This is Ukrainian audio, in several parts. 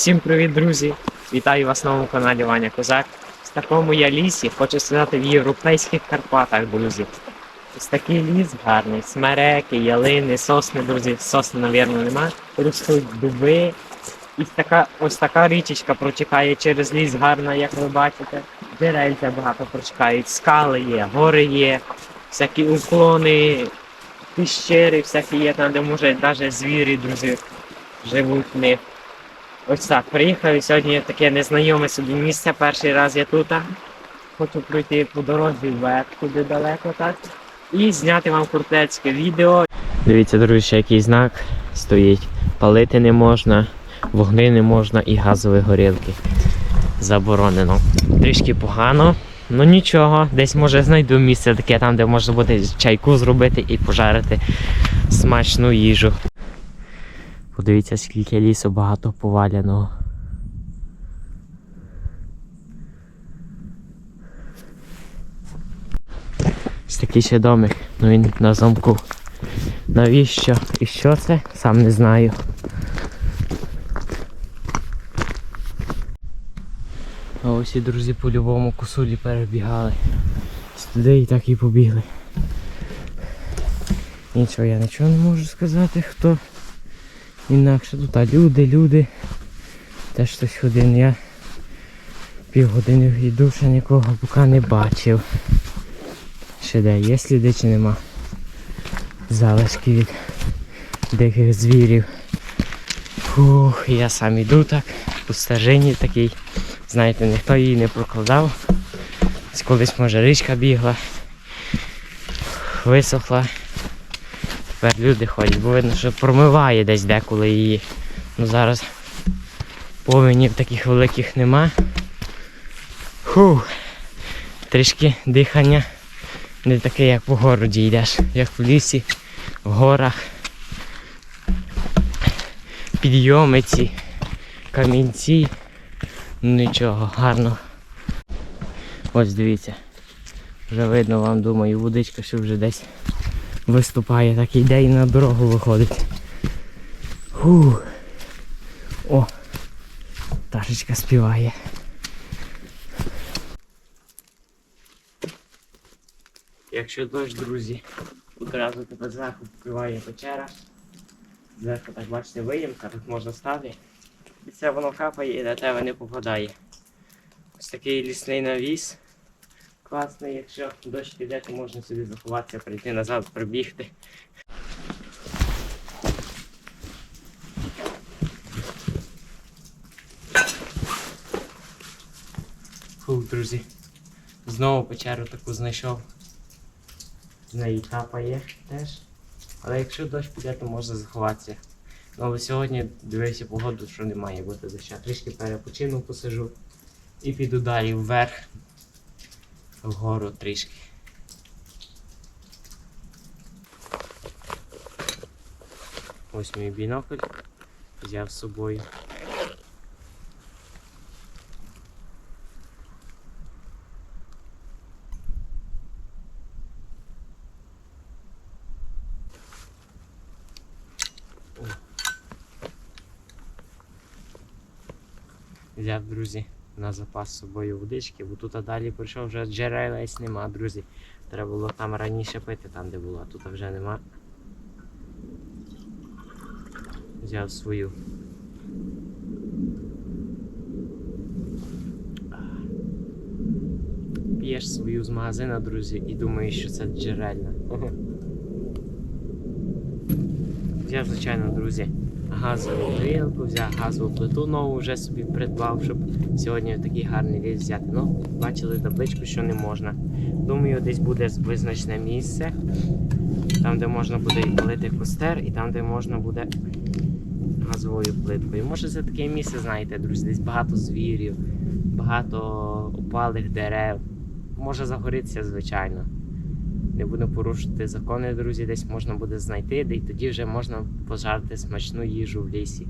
Всім привіт, друзі! Вітаю вас на новому каналі Ваня Козак. В такому я лісі, хочу сказати, в європейських Карпатах, друзі. Ось такий ліс гарний, смереки, ялини, сосни, друзі. Сосни, навірно, нема. Ростуть дуби. І така, ось така річечка протікає через ліс гарна, як ви бачите. Деревця багато протікають, скали є, гори є, всякі уклони, піщери, всякі є там, де може навіть звірі, друзі, живуть в них. Ось так, приїхав і сьогодні таке незнайоме собі місце. Перший раз я тут. Хочу пройти по дорозі вверх туди далеко, так. І зняти вам крутецьке відео. Дивіться, друзі, ще який знак стоїть. Палити не можна, вогни не можна і газові горілки. Заборонено. Трішки погано, ну нічого. Десь може знайду місце таке, там, де можна буде чайку зробити і пожарити смачну їжу. Подивіться, скільки лісу багато поваляного. Такий ще домик, ну він на замку. Навіщо і що це? Сам не знаю. А ось і друзі по-любому косулі перебігали. Туди і так і побігли. Нічого я нічого не можу сказати, хто інакше тут. А люди, люди. Теж хтось ходив. Я півгодини йду, ще нікого поки не бачив. Ще де є сліди чи нема. Залишки від диких звірів. Фух, я сам іду так, по такий. Знаєте, ніхто її не прокладав. Колись може річка бігла, висохла. Тепер люди ходять, бо видно, що промиває десь деколи її. Ну зараз повенів таких великих нема. Фух. Трішки дихання не таке, як по городі йдеш, як в лісі, в горах. Підйоми ці, камінці. Ну нічого, гарно. Ось дивіться. Вже видно вам, думаю, водичка що вже десь виступає, так іде і на дорогу виходить. Фух. О! Пташечка співає. Якщо дощ, друзі, одразу тебе зверху покриває печера. Зверху, так бачите, виїмка, тут можна стати. І це воно капає і на тебе не попадає. Ось такий лісний навіс. Класний, якщо дощ піде, то можна собі заховатися, прийти назад, прибігти. Фу, друзі. Знову печеру таку знайшов. З неї капає теж. Але якщо дощ піде, то можна заховатися. Ну, але сьогодні дивився погоду, що не має бути доща. Трішки перепочину посижу і піду далі вверх, вгору трішки. Ось мій бінокль взяв з собою. Взяв, друзі, на запас собою водички, бо тут далі прийшов вже джерелець нема, друзі. Треба було там раніше пити, там де було, а тут вже нема. Взяв свою. П'єш свою з магазина, друзі, і думаєш, що це джерельна. Взяв, звичайно, друзі, газову грілку, взяв газову плиту нову вже собі придбав, щоб сьогодні такий гарний ліс взяти. Ну, бачили табличку, що не можна. Думаю, десь буде визначне місце, там, де можна буде палити костер, і там, де можна буде газовою плиткою. Може це таке місце, знаєте, друзі, десь багато звірів, багато опалих дерев. Може загорітися, звичайно. Не буду порушувати закони, друзі, десь можна буде знайти, де й тоді вже можна пожарити смачну їжу в лісі.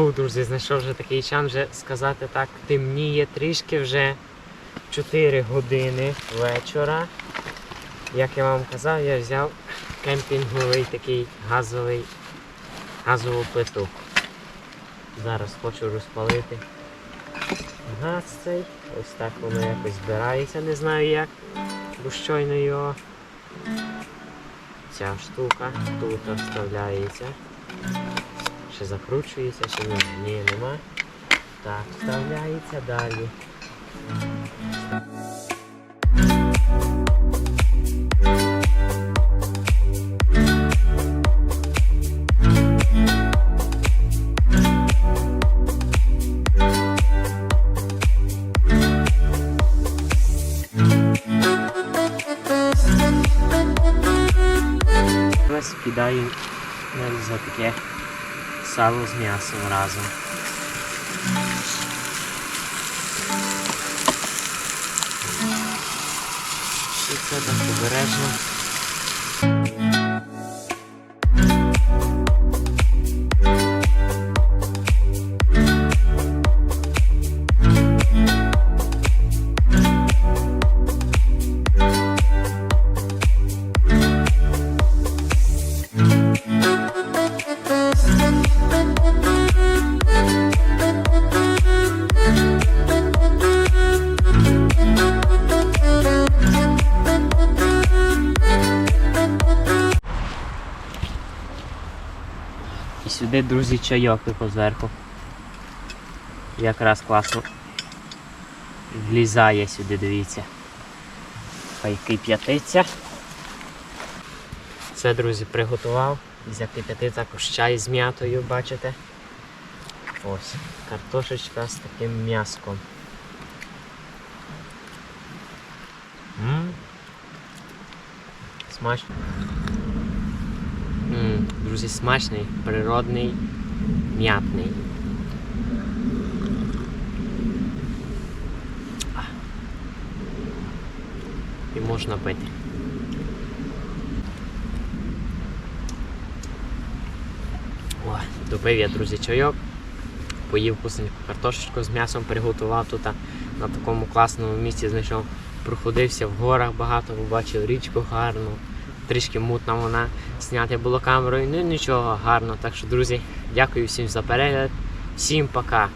Фу, друзі, знайшов вже такий чан, вже сказати так, темніє трішки вже 4 години вечора. Як я вам казав, я взяв кемпінговий такий газовий газову плиту. Зараз хочу розпалити газ цей. Ось так воно якось збирається, не знаю як. Бо щойно його. Ця штука тут вставляється. Ще закручується, чи ні? Ні, нема. Так, вставляється далі. Ось кидаю за таке сало з м'ясом разом. І це так обережно. Сюди, друзі, чайок випав зверху. Якраз класно влізає сюди, дивіться. Хай кип'ятиться. Це, друзі, приготував. Закип'яти також чай з м'ятою, бачите? Ось, картошечка з таким м'яском. Смачно. М, Друзі, смачний, природний, м'ятний. І можна пити. О, добив я, друзі, чайок. Поїв вкусненьку картошечку з м'ясом, приготував тут на такому класному місці знайшов. Проходився в горах багато, побачив річку гарну, трішки мутна вона. Зняти було камерою, ну нічого гарно. Так що, друзі, дякую всім за перегляд. Всім пока.